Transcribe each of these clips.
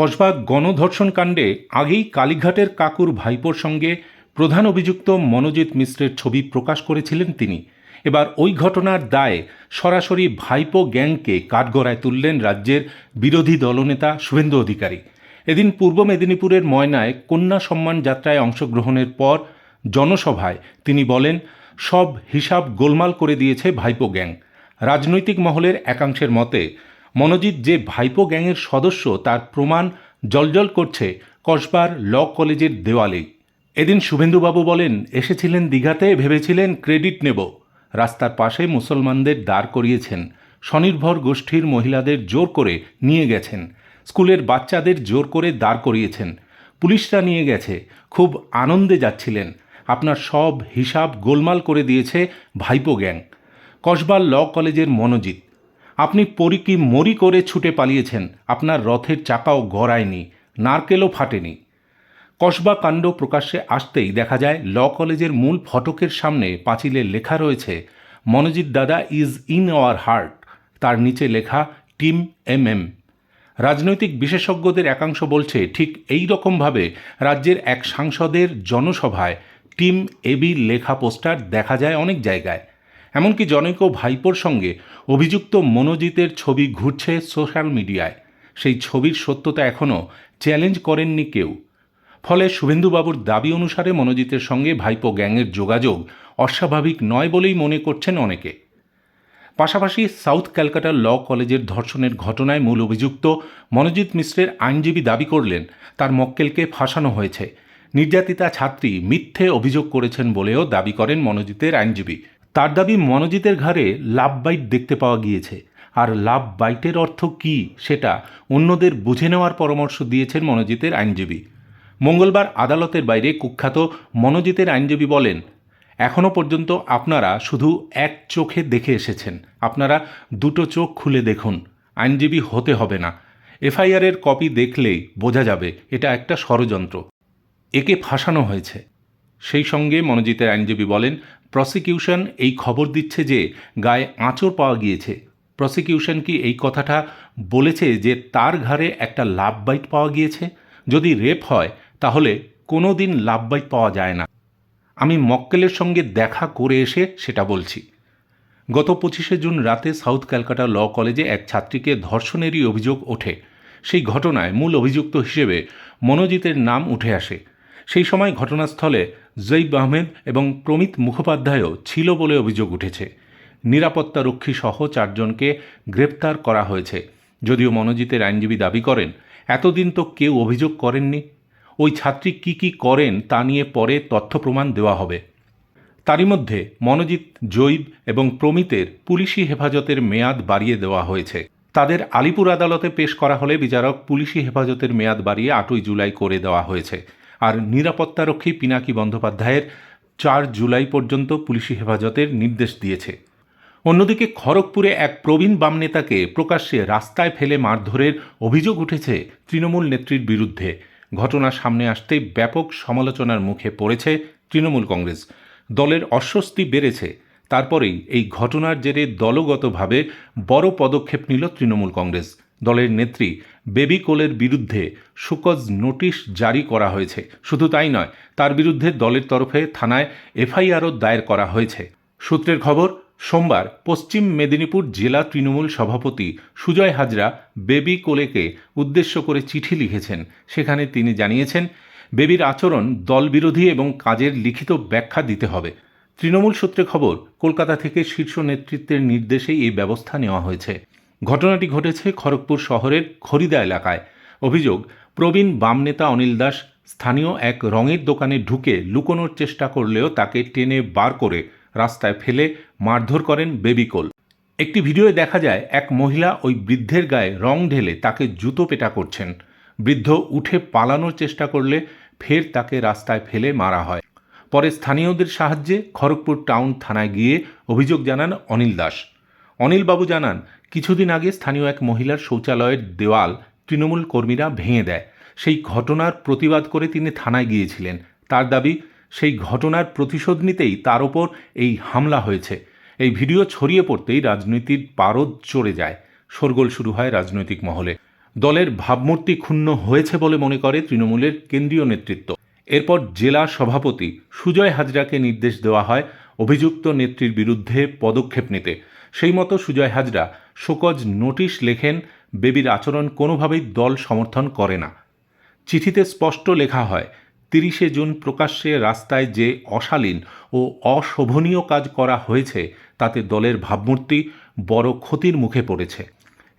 কসবা গণধর্ষণ কাণ্ডে আগেই কালীঘাটের কাকুর ভাইপোর সঙ্গে প্রধান অভিযুক্ত মনোজিৎ মিশ্রের ছবি প্রকাশ করেছিলেন তিনি। এবার ওই ঘটনার দায়ে সরাসরি ভাইপো গ্যাংকে কাঠগড়ায় তুললেন রাজ্যের বিরোধী দলনেতা শুভেন্দু অধিকারী। এদিন পূর্ব মেদিনীপুরের ময়নায় কন্যা সম্মান যাত্রায় অংশগ্রহণের পর জনসভায় তিনি বলেন, সব হিসাব গোলমাল করে দিয়েছে ভাইপো গ্যাং। রাজনৈতিক মহলের একাংশের মতে মনোজিৎ যে ভাইপো গ্যাংয়ের সদস্য, তার প্রমাণ জলজল করছে কসবার ল কলেজের দেওয়ালেই এদিন শুভেন্দুবাবু বলেন, এসেছিলেন দীঘাতে, ভেবেছিলেন ক্রেডিট নেব। রাস্তার পাশে মুসলমানদের দাঁড় করিয়েছেন। স্বনির্ভর গোষ্ঠীর মহিলাদের জোর করে নিয়ে গেছেন। স্কুলের বাচ্চাদের জোর করে দাঁড় করিয়েছেন। পুলিশরা নিয়ে গেছে। খুব আনন্দে যাচ্ছিলেন। আপনার সব হিসাব গোলমাল করে দিয়েছে ভাইপো গ্যাং। কসবার ল কলেজের মনোজিৎ আপনি পরিকি মরি করে ছুটে পালিয়েছেন? আপনার রথের চাকাও গড়ায়নি, নারকেলও ফাটেনি। কসবা কাণ্ড প্রকাশ্যে আসতেই দেখা যায়, ল কলেজের মূল ফটকের সামনে পাঁচিলে লেখা রয়েছে, মনোজিৎ দাদা ইজ ইন আওয়ার হার্ট। তার নিচে লেখা, টিম এম এম। রাজনৈতিক বিশেষজ্ঞদের একাংশ বলছে, ঠিক এই রকমভাবে রাজ্যের এক সাংসদের জনসভায় টিম এবি লেখা পোস্টার দেখা যায় অনেক জায়গায়। এমনকি জনৈক ভাইপোর সঙ্গে অভিযুক্ত মনোজিতের ছবি ঘুরছে সোশ্যাল মিডিয়ায়। সেই ছবির সত্যতা এখনও চ্যালেঞ্জ করেননি কেউ। ফলে শুভেন্দুবাবুর দাবি অনুসারে মনোজিতের সঙ্গে ভাইপো গ্যাংয়ের যোগাযোগ অস্বাভাবিক নয় বলেই মনে করছেন অনেকে। পাশাপাশি সাউথ ক্যালকাটা ল কলেজের ধর্ষণের ঘটনায় মূল অভিযুক্ত মনোজিৎ মিশ্রের আইনজীবী দাবি করলেন, তার মক্কেলকে ফাঁসানো হয়েছে। নির্যাতিতা ছাত্রী মিথ্যে অভিযোগ করেছেন বলেও দাবি করেন মনোজিতের আইনজীবী। তার দাবি মনোজিতের ঘাড়ে লাভ বাইট দেখতে পাওয়া গিয়েছে। আর লাভ বাইটের অর্থ কী সেটা অন্যদের বুঝে নেওয়ার পরামর্শ দিয়েছেন মনোজিতের আইনজীবী। মঙ্গলবার আদালতের বাইরে কুখ্যাত মনোজিতের আইনজীবী বলেন এখনও পর্যন্ত আপনারা শুধু এক চোখে দেখে এসেছেন। আপনারা দুটো চোখ খুলে দেখুন। আইনজীবী হতে হবে না। এফআইআরের কপি দেখলেই বোঝা যাবে, এটা একটা ষড়যন্ত্র। একে ফাঁসানো হয়েছে। সেই সঙ্গে মনোজিতের আইনজীবী বলেন, প্রসিকিউশন এই খবর দিচ্ছে যে গায়ে আঁচড় পাওয়া গিয়েছে। প্রসিকিউশন কি এই কথাটা বলেছে যে তার ঘাড়ে একটা লাভ বাইট পাওয়া গিয়েছে? যদি রেপ হয়, তাহলে কোনো দিন লাভ বাইট পাওয়া যায় না। আমি মক্কেলের সঙ্গে দেখা করে এসে সেটা বলছি। গত পঁচিশে জুন রাতে সাউথ ক্যালকাটা ল কলেজে এক ছাত্রীকে ধর্ষণেরই অভিযোগ ওঠে। সেই ঘটনায় মূল অভিযুক্ত হিসেবে মনোজিতের নাম উঠে আসে। সেই সময় ঘটনাস্থলে জৈব আহমেদ এবং প্রমিত মুখোপাধ্যায়ও ছিল বলে অভিযোগ উঠেছে। নিরাপত্তা রক্ষী সহ চারজনকে গ্রেপ্তার করা হয়েছে। যদিও মনোজিতের আইনজীবী দাবি করেন, এতদিন তো কেউ অভিযোগ করেননি। ওই ছাত্রী কি কি করেন তা নিয়ে পরে তথ্য প্রমাণ দেওয়া হবে। তারই মধ্যে মনোজিৎ, জৈব এবং প্রমিতের পুলিশি হেফাজতের মেয়াদ বাড়িয়ে দেওয়া হয়েছে। তাদের আলিপুর আদালতে পেশ করা হলে বিচারক পুলিশি হেফাজতের মেয়াদ বাড়িয়ে আটই জুলাই করে দেওয়া হয়েছে। আর নিরাপত্তারক্ষী পিনাকি বন্দ্যোপাধ্যায়ের চার জুলাই পর্যন্ত পুলিশি হেফাজতের নির্দেশ দিয়েছে। অন্যদিকে খড়গপুরে এক প্রবীণ বাম নেতাকে প্রকাশ্যে রাস্তায় ফেলে মারধরের অভিযোগ উঠেছে তৃণমূল নেত্রীর বিরুদ্ধে। ঘটনা সামনে আসতেই ব্যাপক সমালোচনার মুখে পড়েছে তৃণমূল কংগ্রেস। দলের অস্বস্তি বেড়েছে। তারপরেই এই ঘটনার জেরে দলগতভাবে বড় পদক্ষেপ নিল তৃণমূল কংগ্রেস। দলের নেত্রী বেবি কোলের বিরুদ্ধে সুকজ নোটিশ জারি করা হয়েছে। শুধু তাই নয়, তার বিরুদ্ধে দলের তরফে থানায় এফআইআরও দায়ের করা হয়েছে। সূত্রের খবর, সোমবার পশ্চিম মেদিনীপুর জেলা তৃণমূল সভাপতি সুজয় হাজরা বেবি কোলেকে উদ্দেশ্য করে চিঠি লিখেছেন। সেখানে তিনি জানিয়েছেন, বেবির আচরণ দলবিরোধী এবং কাজের লিখিত ব্যাখ্যা দিতে হবে। তৃণমূল সূত্রে খবর, কলকাতা থেকে শীর্ষ নেতৃত্বের নির্দেশেই এই ব্যবস্থা নেওয়া হয়েছে। ঘটনাটি ঘটেছে খড়গপুর শহরের খরিদা এলাকায়। অভিযোগ, প্রবীণ বাম নেতা অনিল দাস স্থানীয় এক রঙের দোকানে ঢুকে লুকোনোর চেষ্টা করলেও তাকে টেনে বার করে রাস্তায় ফেলে মারধর করেন বেবিকোল। একটি ভিডিওয়ে দেখা যায়, এক মহিলা ওই বৃদ্ধের গায়ে রং ঢেলে তাকে জুতো পেটা করছেন। বৃদ্ধ উঠে পালানোর চেষ্টা করলে ফের তাকে রাস্তায় ফেলে মারা হয়। পরে স্থানীয়দের সাহায্যে খড়গপুর টাউন থানায় গিয়ে অভিযোগ জানান অনিল দাস। অনিলবাবু জানান কিছুদিন আগে স্থানীয় এক মহিলার শৌচালয়ের দেওয়াল তৃণমূল কর্মীরা ভেঙে দেয়। সেই ঘটনার প্রতিবাদ করে তিনি থানায় গিয়েছিলেন। তার দাবি, সেই ঘটনার প্রতিশোধ নিতেই তার ওপর এই হামলা হয়েছে। এই ভিডিও ছড়িয়ে পড়তেই রাজনীতির পারদ চড়ে যায়। শোরগোল শুরু হয় রাজনৈতিক মহলে। দলের ভাবমূর্তি ক্ষুণ্ণ হয়েছে বলে মনে করে তৃণমূলের কেন্দ্রীয় নেতৃত্ব। এরপর জেলা সভাপতি সুজয় হাজরাকে নির্দেশ দেওয়া হয় অভিযুক্ত নেত্রীর বিরুদ্ধে পদক্ষেপ নিতে। সেই মতো সুজয় হাজরা শোকজ নোটিশ লেখেন, বেবির আচরণ কোনোভাবেই দল সমর্থন করে না। চিঠিতে স্পষ্ট লেখা হয়, তিরিশে জুন প্রকাশ্যে রাস্তায় যে অশালীন ও অশোভনীয় কাজ করা হয়েছে, তাতে দলের ভাবমূর্তি বড় ক্ষতির মুখে পড়েছে।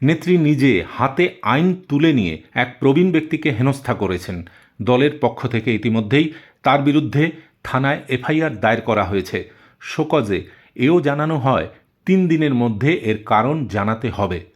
নেত্রী নিজে হাতে আইন তুলে নিয়ে এক প্রবীণ ব্যক্তিকে হেনস্থা করেছেন। দলের পক্ষ থেকে ইতিমধ্যেই তার বিরুদ্ধে থানায় এফআইআর দায়ের করা হয়েছে। শোকজে এও জানানো হয় তিন দিনের মধ্যে এর কারণ জানাতে হবে।